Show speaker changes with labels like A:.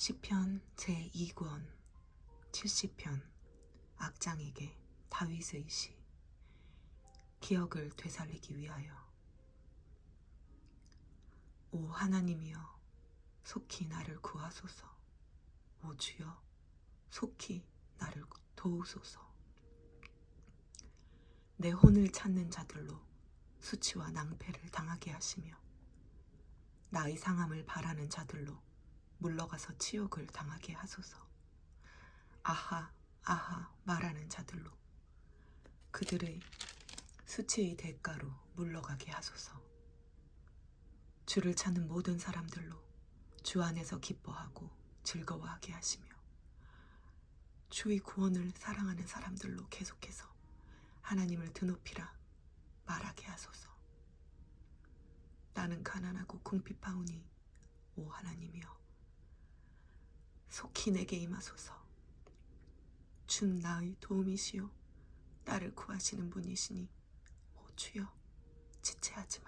A: 시편 제2권 70편 악장에게 다윗의 시 기억을 되살리기 위하여. 오 하나님이여 속히 나를 구하소서. 오 주여 속히 나를 도우소서. 내 혼을 찾는 자들로 수치와 낭패를 당하게 하시며 나의 상함을 바라는 자들로 물러가서 치욕을 당하게 하소서. 아하, 아하 말하는 자들로 그들의 수치의 대가로 물러가게 하소서. 주를 찾는 모든 사람들로 주 안에서 기뻐하고 즐거워하게 하시며 주의 구원을 사랑하는 사람들로 계속해서 하나님을 드높이라 말하게 하소서. 나는 가난하고 궁핍하오니 오 하나님이여 속히 내게 임하소서. 준 나의 도움이시요 나를 구하시는 분이시니 오 주여 지체하지